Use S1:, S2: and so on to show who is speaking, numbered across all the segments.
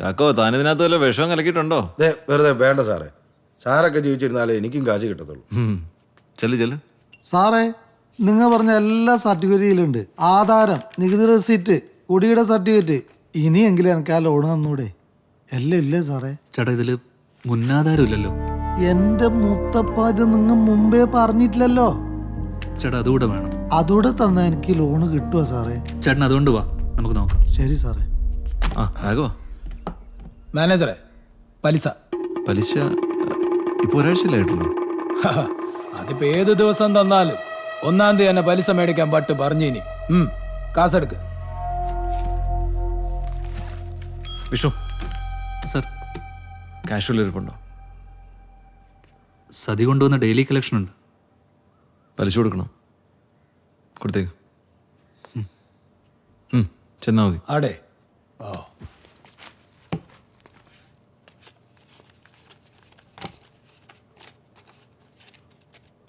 S1: ചാക്കോ താൻ ഇതിനകത്ത് വല്ല വിഷം കലക്കിയിട്ടുണ്ടോ?
S2: ദേ വെറുതെ വേണ്ട സാറേ. സാറൊക്കെ ജീവിച്ചിരുന്നാലേ എനിക്കും കാശ് കിട്ടത്തുള്ളൂ.
S1: ചെല്ലു ചെല്ല്.
S3: സാറേ നിങ്ങൾ പറഞ്ഞ എല്ലാ സർട്ടിഫിക്കറ്റിലുണ്ട്. ആധാരം നികുതി റെസിറ്റ് കുടിയുടെ സർട്ടിഫിക്കറ്റ്. ഇനിയെങ്കിലും എനിക്ക് ആ ലോൺ തന്നൂടെ. എല്ലാം ഇല്ലേ സാറേ?
S4: ചേട്ടാ ഇതിൽ മുന്നാധാരം ഇല്ലല്ലോ.
S3: എന്റെ മുത്തപ്പ ഇത് നിങ്ങൾ മുമ്പേ പറഞ്ഞിട്ടില്ലല്ലോ.
S4: ചേട്ടാ അതുകൂടെ വേണം.
S3: അതുകൂടെ തന്നാ എനിക്ക് ലോണ് കിട്ടുവാ സാറേ?
S4: ചേട്ടൻ അതുകൊണ്ട് വാ. നമുക്ക് നോക്കാം.
S3: ശരി സാറേ.
S1: ആ ചാക്കോ
S5: മാനേജറെ പലിശ.
S1: പലിശ ഇപ്പൊ
S5: ഒരാഴ്ചയിലായിട്ടുള്ളൂ അതിപ്പോ ഏത് ദിവസം തന്നാലും ഒന്നാം തീയതി തന്നെ പലിശ മേടിക്കാൻ പട്ട് പറഞ്ഞിനി. ഉം കാസെടുക്ക്.
S1: വിഷ്ണു
S4: സർ.
S1: കാഷ്വൽ ഇരിപ്പുണ്ടോ
S4: സതി കൊണ്ടുവന്ന ഡെയിലി കളക്ഷൻ ഉണ്ട്.
S1: പലിശ കൊടുക്കണം. കൊടുത്തേക്ക്. ചെന്നാ മതി.
S5: ആടെ. ഓ.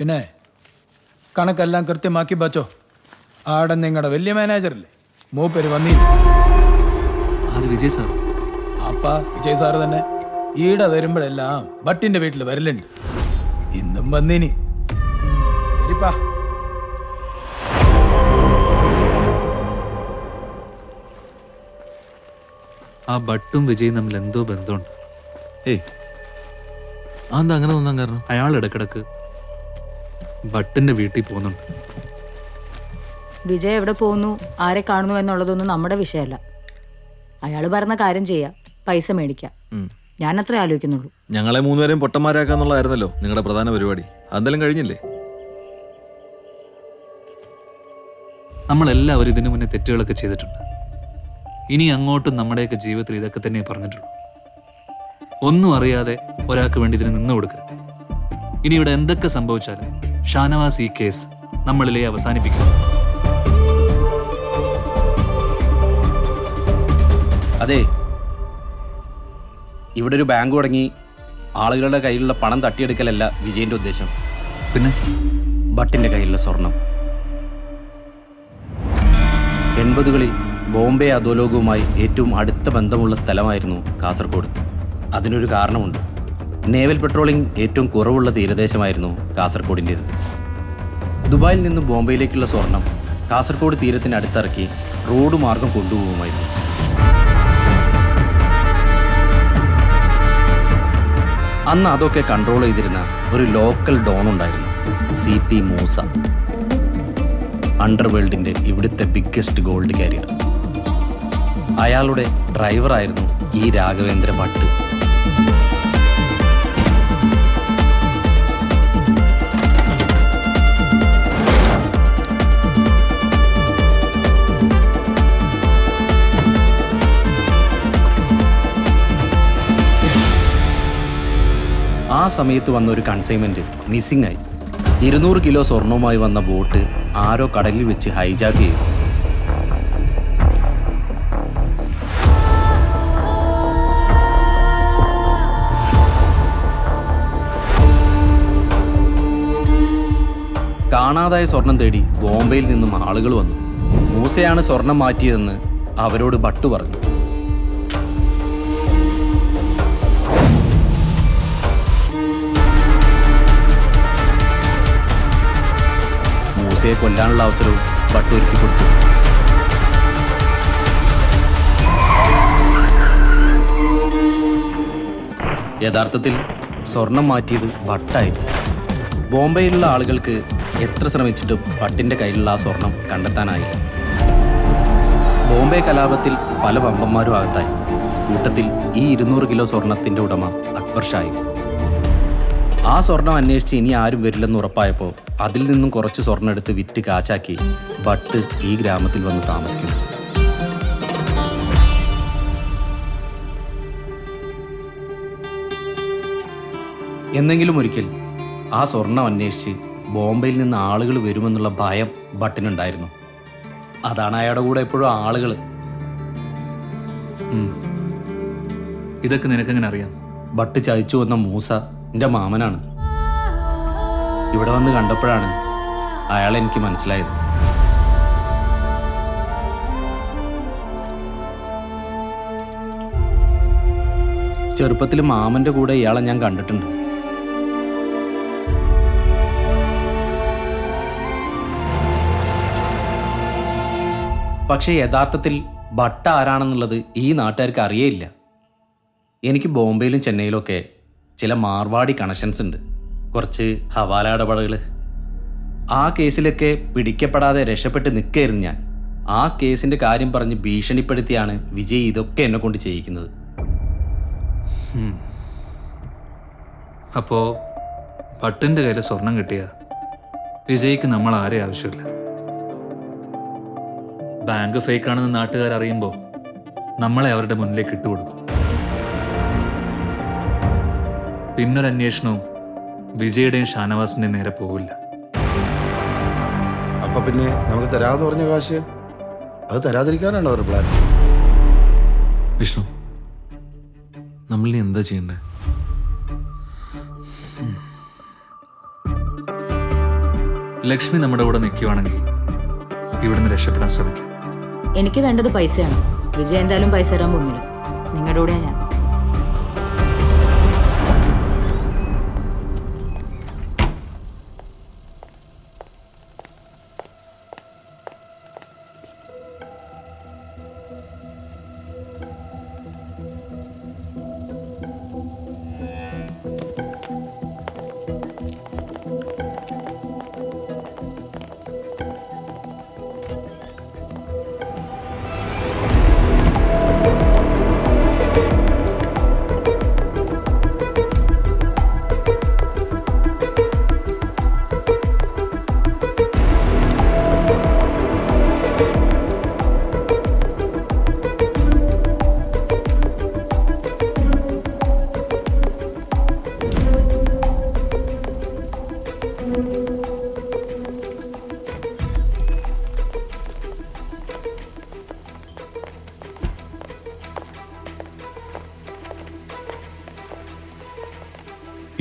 S5: പിന്നെ കണക്കെല്ലാം കൃത്യമാക്കി വച്ചോ ആടെ നിങ്ങളുടെ വലിയ മാനേജറല്ലേ? മൂപ്പര് വന്നില്ല?
S4: ആര് വിജയ് സാർ
S5: അപ്പ വിജയ് സാറ് തന്നെ. ഈടെ വരുമ്പോഴെല്ലാം ഭട്ടിന്റെ വീട്ടിൽ വരലുണ്ട്. ഇന്നും വന്നിനി. ശരിപ്പാ
S4: ആ ഭട്ടും വിജയും തമ്മിൽ എന്തോ ബന്ധമുണ്ട്.
S1: ഏ അതെന്താ അങ്ങനെ തോന്നാൻ കാരണം?
S4: അയാൾ ഇടക്കിടക്ക് ഭട്ടിന്റെ വീട്ടിൽ പോകുന്നുണ്ട്.
S6: വിജയ് എവിടെ പോകുന്നു? ആരെ കാണുന്നു എന്നുള്ളതൊന്നും നമ്മുടെ വിഷയമല്ല. അയാൾ പറഞ്ഞ കാര്യം ചെയ്യാം. പൈസ മേടിക്കാം. ഞാൻ അത്ര ആലോചിക്കുന്നുള്ളൂ.
S1: ഞങ്ങളെ മൂന്നുപേരെയും പൊട്ടന്മാരാക്കാന്നുള്ളതായിരുന്നല്ലോ നിങ്ങളുടെ പ്രധാന പരിപാടി. അതെല്ലാം കഴിഞ്ഞില്ലേ?
S4: നമ്മളെല്ലാവരും ഇതിനു മുന്നേ തെറ്റുകളൊക്കെ ചെയ്തിട്ടുണ്ട്. ഇനി അങ്ങോട്ടും നമ്മുടെയൊക്കെ ജീവിതത്തിൽ ഇതൊക്കെ തന്നെ പറഞ്ഞിട്ടുള്ളൂ. ഒന്നും അറിയാതെ ഒരാൾക്ക് വേണ്ടി ഇതിന് നിന്നു കൊടുക്കരുത്. ഇനി ഇവിടെ എന്തൊക്കെ സംഭവിച്ചാലും ഷാനവാസ് ഈ കേസ് നമ്മളിലെ അവസാനിപ്പിക്കുന്നു.
S7: അതെ. ഇവിടെ ഒരു ബാങ്ക് തുടങ്ങി ആളുകളുടെ കയ്യിലുള്ള പണം തട്ടിയെടുക്കലല്ല വിജയന്റെ ഉദ്ദേശം.
S4: പിന്നെ?
S7: ഭട്ടിന്റെ കയ്യിലുള്ള സ്വർണം. എൺപതുകളിൽ ബോംബെ അധോലോകവുമായി ഏറ്റവും അടുത്ത ബന്ധമുള്ള സ്ഥലമായിരുന്നു കാസർഗോഡ്. അതിനൊരു കാരണമുണ്ട്. നേവൽ പെട്രോളിംഗ് ഏറ്റവും കുറവുള്ള തീരദേശമായിരുന്നു കാസർഗോഡിന്റേത്. ദുബായിൽ നിന്നും ബോംബെയിലേക്കുള്ള സ്വർണം കാസർഗോഡ് തീരത്തിന് അടുത്തിറക്കി റോഡ് മാർഗം കൊണ്ടുപോകുമായിരുന്നു അന്ന് അതൊക്കെ കൺട്രോൾ ചെയ്തിരുന്ന ഒരു ലോക്കൽ ഡോൺ ഉണ്ടായിരുന്നു സി പി മൂസ. അണ്ടർവേൾഡിന്റെ ഇവിടുത്തെ ബിഗ്ഗസ്റ്റ് ഗോൾഡ് കാരിയർ അയാളുടെ ഡ്രൈവറായിരുന്നു ഈ രാഘവേന്ദ്ര ഭട്ട്. ആ സമയത്ത് വന്ന ഒരു കൺസൈൻമെന്റ് മിസ്സിംഗ് ആയി. ഇരുന്നൂറ് കിലോ സ്വർണവുമായി വന്ന ബോട്ട് ആരോ കടലിൽ വെച്ച് ഹൈജാക്ക് ചെയ്തു. കാണാതായ സ്വർണം തേടി ബോംബെയിൽ നിന്നും ആളുകൾ വന്നു. മൂസയാണ് സ്വർണം മാറ്റിയതെന്ന് അവരോട് ഭട്ടു പറഞ്ഞു. കൊല്ലാനുള്ള അവസരവും ഭട്ട് ഒരുക്കി കൊടുത്തു. യഥാർത്ഥത്തിൽ സ്വർണം മാറ്റിയത് ഭട്ടായിരുന്നു. ബോംബെയിലുള്ള ആളുകൾക്ക് എത്ര ശ്രമിച്ചിട്ടും ഭട്ടിന്റെ കയ്യിലുള്ള ആ സ്വർണം കണ്ടെത്താനായില്ല. ബോംബെ കലാപത്തിൽ പല വമ്പന്മാരും അകത്തായി. കൂട്ടത്തിൽ ഈ ഇരുന്നൂറ് കിലോ സ്വർണത്തിന്റെ ഉടമ അക്ബർ ഷായി ആ സ്വർണം അന്വേഷിച്ച് ഇനി ആരും വരില്ലെന്ന് ഉറപ്പായപ്പോൾ അതിൽ നിന്നും കുറച്ച് സ്വർണം എടുത്ത് വിറ്റ് കാശാക്കി ഭട്ട് ഈ ഗ്രാമത്തിൽ വന്ന് താമസിക്കുന്നു. എന്നെങ്കിലും ഒരിക്കൽ ആ സ്വർണം അന്വേഷിച്ച് ബോംബെയിൽ നിന്ന് ആളുകൾ വരുമെന്നുള്ള ഭയം ഭട്ടിനുണ്ടായിരുന്നു. അതാണ് അയാളുടെ കൂടെ എപ്പോഴും ആളുകൾ
S4: ഇതൊക്കെ നിനക്കെങ്ങനെ അറിയാം?
S7: ഭട്ട് ചതിച്ചു വന്ന മൂസ എന്റെ മാമനാണ്. ഇവിടെ വന്ന് കണ്ടപ്പോഴാണ് അയാൾ എനിക്ക് മനസ്സിലായത്. ചെറുപ്പത്തിൽ മാമന്റെ കൂടെ ഇയാളെ ഞാൻ കണ്ടിട്ടുണ്ട്. പക്ഷേ യഥാർത്ഥത്തിൽ ഭട്ട ആരാണെന്നുള്ളത് ഈ നാട്ടുകാർക്ക് അറിയേയില്ല. എനിക്ക് ബോംബെയിലും ചെന്നൈയിലും ഒക്കെ ചില മാർവാടി കണക്ഷൻസ് ഉണ്ട്. കുറച്ച് ഹവാല ഇടപാടുകൾ ആ കേസിലൊക്കെ പിടിക്കപ്പെടാതെ രക്ഷപ്പെട്ട് നിൽക്കായിരുന്നു ഞാൻ. ആ കേസിന്റെ കാര്യം പറഞ്ഞ് ഭീഷണിപ്പെടുത്തിയാണ് വിജയ് ഇതൊക്കെ എന്നെ കൊണ്ട് ചെയ്യിക്കുന്നത്.
S4: അപ്പോ ഭട്ടിന്റെ കയ്യിൽ സ്വർണം കിട്ടിയ വിജയ്ക്ക് നമ്മൾ ആരെ ആവശ്യമില്ല? ബാങ്ക് ഫേക്കാണെന്ന് നാട്ടുകാർ അറിയുമ്പോൾ നമ്മളെ അവരുടെ മുന്നിലേക്ക് ഇട്ടുകൊടുക്കും. പിന്നൊരു അന്വേഷണവും വിജയുടെയും ഷാനവാസിന്റെയും നേരെ പോവില്ല.
S2: അപ്പൊ പിന്നെ നമുക്ക് തരാമെന്ന് പറഞ്ഞ കാശ്? അത് തരാതിരിക്കാനാണ് അവരുടെ പ്ലാൻ
S1: വിഷ്ണു നമ്മളിനി എന്താ ചെയ്യണ്ടേ?
S4: ലക്ഷ്മി നമ്മുടെ കൂടെ നിൽക്കുവാണെങ്കിൽ ഇവിടുന്ന് രക്ഷപ്പെടാൻ ശ്രമിക്കാം.
S6: എനിക്ക് വേണ്ടത് പൈസയാണ്. വിജയ് എന്തായാലും പൈസ തരാൻ പോകുന്നില്ല. നിങ്ങളുടെ കൂടെയാണ് ഞാൻ.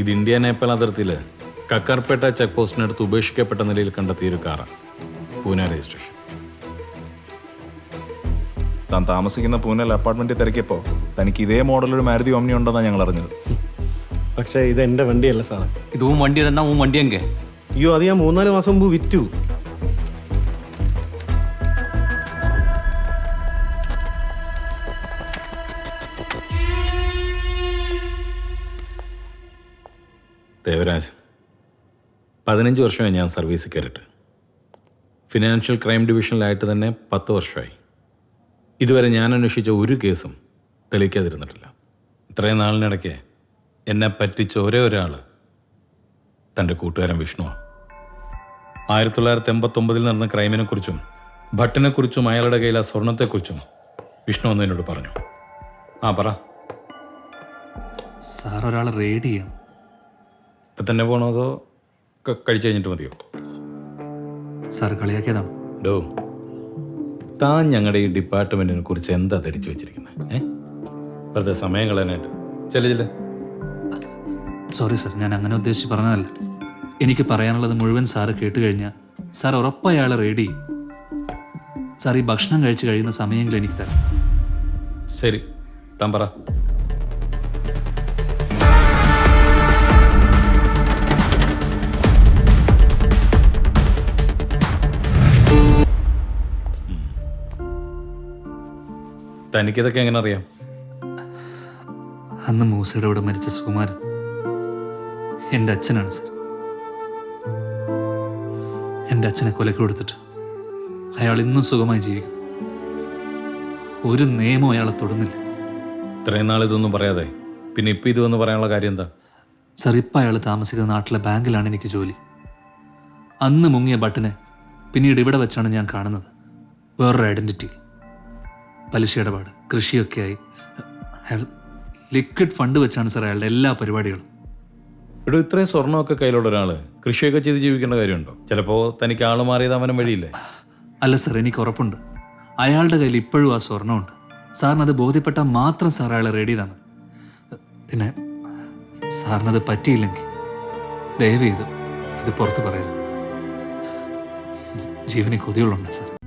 S8: ഇത് ഇന്ത്യ നേപ്പാൾ അതിർത്തിയിൽ കക്കാർപേട്ട ചെക്ക് പോസ്റ്റിനടുത്ത് ഉപേക്ഷിക്കപ്പെട്ട നിലയിൽ കണ്ടെത്തിയ ഒരു കാറാണ് പൂനെ രജിസ്ട്രേഷൻ
S9: താൻ താമസിക്കുന്ന പൂനെൽ അപ്പാർട്ട്മെന്റ് തിരക്കിയപ്പോൾ തനിക്ക് ഇതേ ഒരു മാരുതി ഓമ്നി ഉണ്ടെന്നാണ് ഞങ്ങൾ അറിഞ്ഞത്.
S10: പക്ഷേ ഇത് എന്റെ വണ്ടിയല്ല സാറേ.
S7: ഇതും വണ്ടി തന്നെ ഉൻ വണ്ടി എങ്കെ?
S10: അയ്യോ അത് ഞാൻ മൂന്നാൽ മാസം മുമ്പ് വിറ്റു.
S8: പതിനഞ്ച് വർഷമായി ഞാൻ സർവീസ് കയറിയിട്ട്. ഫിനാൻഷ്യൽ ക്രൈം ഡിവിഷനിലായിട്ട് തന്നെ പത്ത് വർഷമായി. ഇതുവരെ ഞാൻ അന്വേഷിച്ച ഒരു കേസും തെളിയിക്കാതിരുന്നിട്ടില്ല. ഇത്രയും നാളിനിടയ്ക്ക് എന്നെ പറ്റിച്ച ഒരേ ഒരാൾ തന്റെ കൂട്ടുകാരൻ വിഷ്ണുവാണ് ആയിരത്തി തൊള്ളായിരത്തി എൺപത്തൊമ്പതിൽ നടന്ന ക്രൈമിനെക്കുറിച്ചും ഭട്ടിനെക്കുറിച്ചും അയാളുടെ കയ്യിലെ സ്വർണത്തെക്കുറിച്ചും വിഷ്ണു ഒന്ന് എന്നോട് പറഞ്ഞു. ആ പറ.
S4: സാർ ഒരാൾ റെയ്ഡ് ചെയ്യണം.
S8: ഇപ്പം തന്നെ പോകണോ അതോ കഴിച്ച് കഴിഞ്ഞിട്ട് മതിയോ?
S4: സാർ കളിയാക്കിയതാണ്.
S8: ഡോ താൻ ഞങ്ങളുടെ ഈ ഡിപ്പാർട്ട്മെന്റിനെ കുറിച്ച് എന്താ ധരിച്ചു വെച്ചിരിക്കുന്നത് ഏ? വെറുതെ സമയം കളയാനായിട്ട്. ചില ചില
S4: സോറി സാർ ഞാൻ അങ്ങനെ ഉദ്ദേശിച്ച് പറഞ്ഞതല്ല. എനിക്ക് പറയാനുള്ളത് മുഴുവൻ സാറ് കേട്ട് കഴിഞ്ഞാൽ സാർ ഉറപ്പായി റെഡി ചെയ്യും. സാർ ഈ ഭക്ഷണം കഴിച്ചു കഴിയുന്ന സമയമെങ്കിലും എനിക്ക് തരാം.
S8: ശരി താൻ പറ. തനിക്കിതൊക്കെ എങ്ങനെ അറിയാം
S4: അന്ന് മൂസയുടെ കൂടെ മരിച്ച സുകുമാരൻ എന്റെ അച്ഛനാണ് സർ. എന്റെ അച്ഛനെ കൊലക്ക് കൊടുത്തിട്ട് അയാൾ ഇന്നും സുഖമായി ജീവിക്കുന്നു. ഒരു നിയമം അയാളെ തൊടുന്നില്ല.
S8: ഇത്രയും നാൾ ഇതൊന്നും പറയാതെ പിന്നെ ഇപ്പം ഇതൊന്ന് പറയാനുള്ള കാര്യം എന്താ?
S4: സർ ഇപ്പം അയാൾ താമസിക്കുന്ന നാട്ടിലെ ബാങ്കിലാണ് എനിക്ക് ജോലി. അന്ന് മുങ്ങിയ ബട്ടനെ പിന്നീട് ഇവിടെ വെച്ചാണ് ഞാൻ കാണുന്നത്. വേറൊരു ഐഡന്റിറ്റി. പലിശ ഇടപാട് കൃഷിയൊക്കെയായി. അയാൾ ലിക്വിഡ് ഫണ്ട് വെച്ചാണ് സാർ അയാളുടെ എല്ലാ പരിപാടികളും.
S8: ഇവിടെ ഇത്രയും സ്വർണമൊക്കെ കയ്യിലുള്ള ഒരാൾ കൃഷിയൊക്കെ ചെയ്ത് ജീവിക്കേണ്ട കാര്യമുണ്ടോ? ചിലപ്പോൾ തനിക്ക് ആൾ മാറിയത് അവനും വഴിയില്ലേ?
S4: അല്ല സാർ എനിക്ക് ഉറപ്പുണ്ട്. അയാളുടെ കയ്യിൽ ഇപ്പോഴും ആ സ്വർണമുണ്ട്. സാറിന് അത് ബോധ്യപ്പെട്ടാൽ മാത്രം സാർ അയാളെ റെഡി ചെയ്താൽ മതി. പിന്നെ സാറിനത് പറ്റിയില്ലെങ്കിൽ ദയവ് ചെയ്ത് ഇത് പുറത്ത് പറയരുത്. ജീവന് കൊതികളുണ്ട് സാർ.